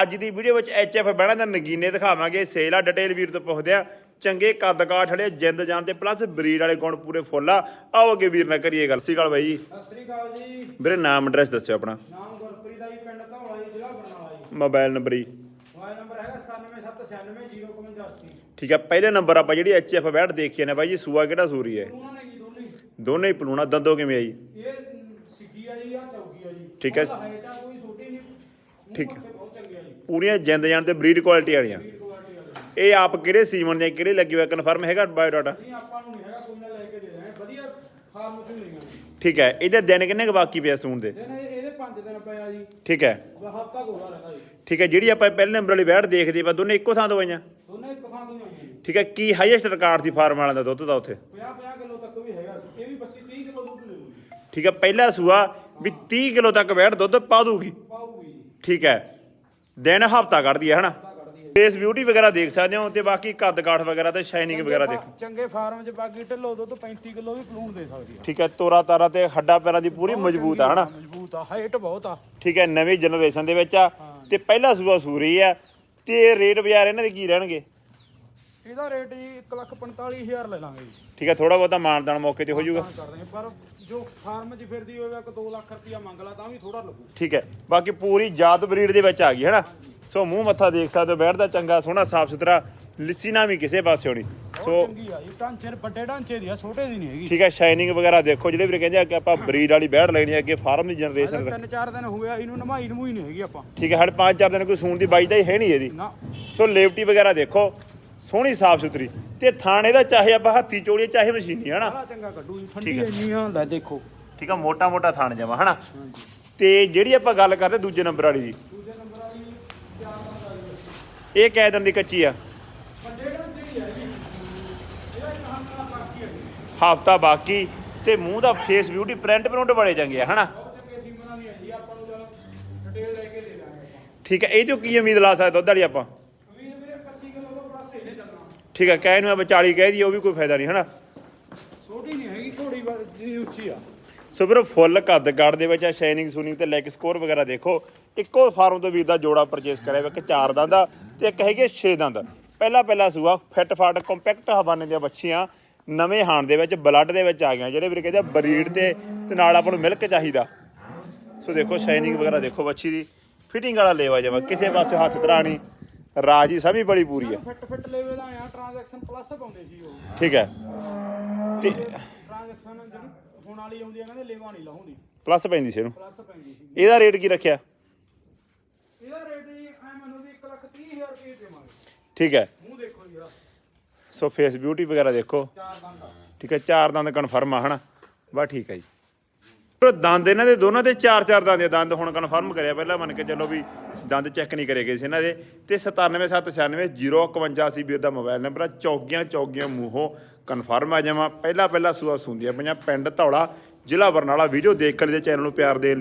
ਅੱਜ ਦੀ ਵੀਡੀਓ ਵਿੱਚ ਐਚਐਫ ਬਹਿਣਾ ਦਾ ਨਗੀਨੇ ਦਿਖਾਵਾਂਗੇ। ਸੇਲ ਆ ਡਿਟੇਲ ਵੀਰ ਤੋਂ ਪੁੱਛਦੇ ਆ। ਚੰਗੇ ਕੱਦ ਕਾਠ ਵਾਲੇ ਜਿੰਦ ਜਾਨ ਤੇ ਪਲੱਸ ਬਰੀਡ ਵਾਲੇ ਗੁਣ ਪੂਰੇ ਫੁੱਲ ਆ। ਆਓ ਅੱਗੇ ਵੀਰ ਨਾਲ ਕਰੀਏ ਗੱਲ। ਸੀ ਗੱਲ ਬਾਈ ਜੀ। ਸਤਿ ਸ੍ਰੀ ਅਕਾਲ ਜੀ। ਵੀਰੇ ਨਾਮ ਐਡਰੈਸ ਦੱਸਿਓ ਆਪਣਾ। ਨਾਮ ਗੁਰਪ੍ਰੀਤ ਦਾ ਜੀ ਪਿੰਡ ਧੌਲਾ ਜੀ ਜ਼ਿਲ੍ਹਾ ਬਰਨਾਲਾ ਜੀ। ਮੋਬਾਈਲ ਨੰਬਰ ਜੀ। ਮੋਬਾਈਲ ਨੰਬਰ ਹੈਗਾ 9779905580 ਠੀਕ ਹੈ ਪਹਿਲੇ ਨੰਬਰ ਆਪਾਂ ਜਿਹੜੀ ਐਚਐਫ ਬੈਟ ਦੇਖੀ ਨੇ ਬਾਈ ਜੀ ਸੂਆ ਕਿਹੜਾ ਸੂਰੀ ਹੈ? ਦੋਨੇ ਹੀ। ਦੋਨੇ। ਹੀ ਪਲੂਣਾ ਦੰਦੋ ਕਿਵੇਂ ਆਈ ਇਹ ਸਿੱਗੀ ਆ ਜੀ ਆ ਚੌਕੀ ਆ ਜੀ। ਠੀਕ ਹੈ। ਹਾਈਟ ਆ ਕੋਈ ਛੋਟੀ ਨਹੀਂ ਮੂੰਹ ਠੀਕ। ਜੀ ਪੂਰੀਆਂ ਜਿੰਦ ਜਾਨ ਤੇ ਬਰੀਡ ਕੁਆਲਿਟੀ ਵਾਲੀਆਂ। ਇਹ ਆਪ ਕਿਹੜੇ ਸੀਮਨ ਦੇ ਕਿਹੜੇ ਲੱਗੇ ਹੋਏ ਕਨਫਰਮ ਹੈਗਾ ਬਾਇਓਡਾਟਾ ਨਹੀਂ ਆਪਾਂ ਨੂੰ ਨਹੀਂ ਹੈਗਾ ਕੋਈ ਨਾ ਲੈ ਕੇ ਦੇ ਦੇਣਾ ਵਧੀਆ ਫਾਰਮ ਤੋਂ ਲਈਆਂ ਜੀ ਠੀਕ ਹੈ ਇਹਦੇ ਦਿਨ ਕਿੰਨੇ ਕੁ ਬਾਕੀ ਪਿਆ ਸੂਣ ਦੇ? ਦਿਨ ਇਹਦੇ 5 ਦਿਨ ਪਿਆ ਜੀ। ਠੀਕ ਹੈ। ਹਫਤਾ ਕੋਲਾ ਰਹਿੰਦਾ ਜੀ। ਠੀਕ ਹੈ ਜਿਹੜੀ ਆਪਾਂ ਪਹਿਲੇ ਨੰਬਰ ਵਾਲੀ ਬੈਟ ਦੇਖਦੇ ਪਾ ਦੋਨੇ ਇੱਕੋ ਥਾਂ ਤੋਂ ਆਈਆਂ। ਦੋਨੇ ਇੱਕ ਥਾਂ ਤੋਂ ਹੀ ਆਈਆਂ ਠੀਕ ਹੈ ਕੀ ਹਾਈਐਸਟ ਰਿਕਾਰਡ ਸੀ ਫਾਰਮ ਵਾਲਿਆਂ ਦਾ ਦੁੱਧ ਦਾ ਉੱਥੇ? 50 50 ਕਿਲੋ ਤੱਕ ਵੀ ਹੈਗਾ ਸੀ। ਇਹ ਵੀ 32 30 ਕਿਲੋ ਦੁੱਧ ਦੂਗੀ ਠੀਕ ਹੈ ਪਹਿਲਾ ਸੂਆ ਵੀ 30 ਕਿਲੋ ਤੱਕ ਬੈਟ ਦੁੱਧ ਪਾ ਦੂਗੀ ਠੀਕ ਹੈ। ਦਿਨ ਹਫਤਾ ਕੱਢਦੀ ਹੈ ਹਨਾ? ਫੇਸ ਬਿਊਟੀ ਵਗੈਰਾ ਦੇਖ ਸਕਦੇ ਹੋ ਤੇ ਬਾਕੀ ਕੱਦ ਕਾਠ ਵਗੈਰਾ ਤੇ ਸ਼ਾਈਨਿੰਗ ਵਗੈਰਾ ਦੇਖ। ਚੰਗੇ ਫਾਰਮ 'ਚ ਬਾਕੀ ਢਿੱਲੋ ਦੁੱਧ 35 ਕਿਲੋ ਵੀ ਪਲੂਣ ਦੇ ਸਕਦੀ ਆ। ਠੀਕ ਹੈ ਤੋਰਾ ਤਾਰਾ ਤੇ ਹੱਡਾ ਪੈਰਾਂ ਦੀ ਪੂਰੀ ਮਜ਼ਬੂਤ ਆ ਹਨਾ? ਮਜ਼ਬੂਤ ਆ ਹਾਈਟ ਬਹੁਤ ਆ। ਠੀਕ ਹੈ ਨਵੀਂ ਜਨਰੇਸ਼ਨ ਦੇ ਵਿੱਚ ਆ। ਤੇ ਪਹਿਲਾ ਸੂਆ ਸੂਰੀ ਆ। ਤੇ ਰੇਟ ਬਾਜ਼ਾਰ ਇਹਨਾਂ ਦੇ ਕੀ ਰਹਿਣਗੇ? ਇਹਦਾ ਰੇਟ ਜੀ 145000 ਲੈ ਲਾਂਗੇ ਜੀ। ਠੀਕ ਹੈ ਥੋੜਾ ਬਹੁਤਾ ਮਾਨਦਾਨ ਮੌਕੇ ਤੇ ਹੋ ਜਾਊਗਾ। ਤਾਂ ਕਰਦੇ ਹਾਂ, ਪਰ ਜੋ ਫਾਰਮ 'ਚ ਫਿਰਦੀ ਹੋਵੇ ਇੱਕ 2 ਲੱਖ ਰੁਪਇਆ ਮੰਗ ਲਾ ਤਾਂ ਵੀ ਥੋੜਾ ਲੱਗੂ। ਠੀਕ ਹੈ ਬਾਕੀ ਪੂਰੀ ਜਾਤ ਬਰੀਡ ਦੇ ਵਿੱਚ ਆ ਗਈ ਹੈਨਾ? ਸੋ ਮੂੰਹ ਮੱਥਾ ਦੇਖ ਸਕਦੇ ਹੋ ਬੈਠਦਾ ਚੰਗਾ ਸੋਹਣਾ ਸਾਫ਼ ਸੁਥਰਾ ਲਿੱਸੀ ਨਾ ਵੀ ਕਿਸੇ ਪਾਸੇ ਹੋਣੀ ਬਹੁਤ ਸੋ ਚੰਗੀ ਆ ਜੀ ਢਾਂਚੇ ਵੱਡੇ ਢਾਂਚੇ ਦੀ ਆ ਛੋਟੇ ਦੀ ਨਹੀਂ ਹੈਗੀ। ਠੀਕ ਹੈ ਸ਼ਾਈਨਿੰਗ ਵਗੈਰਾ ਦੇਖੋ ਜਿਹੜੇ ਵੀਰੇ ਕਹਿੰਦੇ ਆ ਕਿ ਆਪਾਂ ਬਰੀਡ ਵਾਲੀ ਬੈੜ ਲੈਣੀ ਹੈ ਅੱਗੇ ਫਾਰਮ ਦੀ ਜਨਰੇਸ਼ਨ ਤਿੰਨ ਚਾਰ ਦਿਨ ਹੋ ਗਿਆ ਇਹਨੂੰ ਨਮਾਈ ਨਮੂਈ ਨਹੀਂ ਹੈਗੀ ਆਪਾਂ। ਠੀਕ ਹੈ ਪੰਜ ਚਾਰ ਦਿਨ ਕੋਈ ਸੂਣ ਦੀ ਬਾਈ ਦਾ ਹੀ ਹੈ ਨਹੀਂ ਇਹਦੀ। ਨਾ। ਸੋ ਲੇਵਟੀ ਵਗੈਰਾ ਦੇਖੋ ਸੋਹਣੀ ਸਾਫ਼ ਸੁਥਰੀ। ਤੇ ਥਾਣੇ ਦਾ ਚਾਹੇ ਆਪਾਂ ਹੱਥੀ ਚੋੜੀਏ ਚਾਹੇ ਮਸ਼ੀਨੀ ਹਨਾ? ਚੰਗਾ ਕੱਢੂ ਜੀ ਠੰਡੀ ਠੀਕ ਹੈ। ਇੰਨੀ ਆ ਲੈ ਦੇਖੋ। ਠੀਕ ਆ ਮੋਟਾ ਮੋਟਾ ਥਾਣ ਜਾਵਾ ਹਨਾ? ਹਾਂਜੀ। ਤੇ ਜਿਹੜੀ ਆਪਾਂ ਗੱਲ ਕਰਦੇ ਦੂਜੇ ਨੰਬਰ ਵਾਲੀ ਦੀ। ਦੂਜੇ ਨੰਬਰ ਵਾਲੀ ਚਾਰ ਨੰਬਰ ਵਾਲੀ ਇਹ ਕੈ ਦਿਨ ਦੀ ਕੱਚੀ ਆ। ਵੱਡੇ ਢਾਂਚੇ ਦੀ ਆ ਜੀ। ਇਹਦਾ ਇੱਕ ਹੱਥ ਬਾਕੀ ਹੈ ਜੀ। ਹਫਤਾ ਬਾਕੀ ਤੇ ਮੂੰਹ ਦਾ ਫੇਸ ਬਿਊਟੀ ਪ੍ਰਿੰਟ ਪ੍ਰਿੰਟ ਬੜੇ ਚੰਗੇ ਆ ਹਨਾ? ਬਹੁਤ ਚੰਗੇ ਸੀਮਨਾਂ ਦੀ ਹੈ ਜੀ ਆਪਾਂ ਨੂੰ ਚਲੋ ਡਿਟੇਲ ਲੈ ਕੇ ਦੇ ਦਾਂਗੇ ਆਪਾਂ। ਠੀਕ ਹੈ ਇਹ ਤੋਂ ਕੀ ਉਮੀਦ ਲਾ ਸਕਦੇ ਦੁੱਧ ਵਾਲੀ ਆਪਾਂ ਵੀਰ ਵੀਰੇ 25 ਕਿਲੋ ਤੋਂ ਪਲੱਸ ਇਹਨੇ ਚੱਲਣਾ ਠੀਕ ਹੈ ਕਹਿ ਨੂੰ ਆਪਾਂ 40 ਕਹਿ ਦਈਏ ਉਹ ਵੀ ਕੋਈ ਫਾਇਦਾ ਨਹੀਂ ਹਨਾ? ਛੋਟੀ ਨਹੀਂ ਹੈਗੀ ਵਾ- ਜਿੰਨੀ ਉੱਚੀ ਆ। ਸੋ ਵੀਰੋ ਫੁੱਲ ਕੱਦ ਕਾੜ ਦੇ ਵਿੱਚ ਆ ਸ਼ਾਈਨਿੰਗ ਸੂਨਿੰਗ ਤੇ ਲੈਗ ਸਕੋਰ ਵਗੈਰਾ ਦੇਖੋ। ਇੱਕੋ ਫਾਰਮ ਤੋਂ ਵੀਰ ਦਾ ਜੋੜਾ ਪਰਚੇਸ ਕਰਿਆ ਵਾ ਇੱਕ ਚਾਰ ਦੰਦ ਆ ਤੇ ਇੱਕ ਹੈਗੇ 6 ਦੰਦ। ਪਹਿਲਾ ਪਹਿਲਾ ਸੂਆ ਫਿੱਟ ਫਾਟ ਕੰਪੈਕਟ ਹਵਾਨੇ ਦੀਆਂ ਬੱਚੀਆਂ ਨਵੇਂ ਹਾਣ ਦੇ ਵਿੱਚ ਬਲੱਡ ਦੇ ਵਿੱਚ ਆ ਗਈਆਂ ਜਿਹੜੇ ਵੀਰ ਕਹਿੰਦੇ ਬਰੀਡ ਤੇ ਤੇ ਨਾਲ ਆਪਾਂ ਨੂੰ ਮਿਲਕ ਚਾਹੀਦਾ। ਸੋ ਦੇਖੋ ਸ਼ਾਈਨਿੰਗ ਵਗੈਰਾ ਦੇਖੋ ਬੱਚੀ ਦੀ। ਫਿਟਿੰਗ ਵਾਲਾ ਲੇਵਾ ਜਾਵਾ ਕਿਸੇ ਪਾਸੇ ਹੱਥ ਧਰਾ ਨਹੀਂ ਰਾਜੀ ਸਮੀ ਬੜੀ ਪੂਰੀ ਹੈ ਫਿੱਟ ਫਿੱਟ ਲੈਵਲ ਆਇਆ ਟ੍ਰਾਂਜੈਕਸ਼ਨ ਪਲੱਸ ਪਾਉਂਦੇ ਸੀ ਉਹ। ਠੀਕ ਹੈ। ਤੇ ਟ੍ਰਾਂਜੈਕਸ਼ਨ ਜਿਹੜੀ ਹੁਣ ਵਾਲੀ ਆਉਂਦੀ ਆ ਕਹਿੰਦੇ ਲੈਵਾ ਨਹੀਂ ਲਾਉਂਦੀ ਪਲੱਸ ਪੈਂਦੀ ਸੀ ਇਹਨੂੰ। ਪਲੱਸ ਪੈਂਦੀ ਸੀ। ਇਹਦਾ ਰੇਟ ਕੀ ਰੱਖਿਆ? ਇਹਦਾ ਰੇਟ ਜੀ ਐ ਮੈਨੂੰ ਵੀ 1 ਲੱਖ 30000 ਰੁਪਏ ਦੇਵਾਂਗੇ। ਠੀਕ ਹੈ। ਮੂੰਹ ਦੇਖੋ ਜੀ ਇਹਦਾ ਸੋ ਫੇਸ ਬਿਊਟੀ ਵਗੈਰਾ ਦੇਖੋ। ਚਾਰ ਦੰਦ ਆ। ਠੀਕ ਹੈ ਚਾਰ ਦੰਦ ਕਨਫਰਮ ਆ ਹਨਾ? ਬਸ ਠੀਕ ਹੈ ਜੀ। ਦੰਦ ਇਹਨਾਂ ਦੇ ਦੋਨਾਂ ਦੇ ਚਾਰ ਚਾਰ ਦੰਦ ਆ। ਦੰਦ ਹੁਣ ਕਨਫਰਮ ਕਰਿਆ ਪਹਿਲਾਂ ਮੰਨ ਕੇ ਚੱਲੋ ਵੀ ਦੰਦ ਚੈੱਕ ਨਹੀਂ ਕਰੇ ਗਏ ਸੀ ਇਹਨਾਂ ਦੇ। ਤੇ 97796051 ਸੀ ਵੀਰ ਦਾ ਮੋਬਾਈਲ ਨੰਬਰ ਆ। ਚੌਗੀਆਂ ਚੌਗੀਆਂ ਮੂੰਹੋਂ ਕਨਫਰਮ ਆ ਜਾਵਾਂ। ਪਹਿਲਾ ਪਹਿਲਾ ਸੂਆ ਸੁੰਦੀਆਂ ਪਈਆਂ ਪਿੰਡ ਧੌਲਾ, ਜ਼ਿਲ੍ਹਾ ਬਰਨਾਲਾ। ਵੀਡੀਓ ਦੇਖ ਕੇ ਦੇ ਚੈਨਲ ਨੂੰ ਪਿਆਰ ਦੇਣ ਲਈ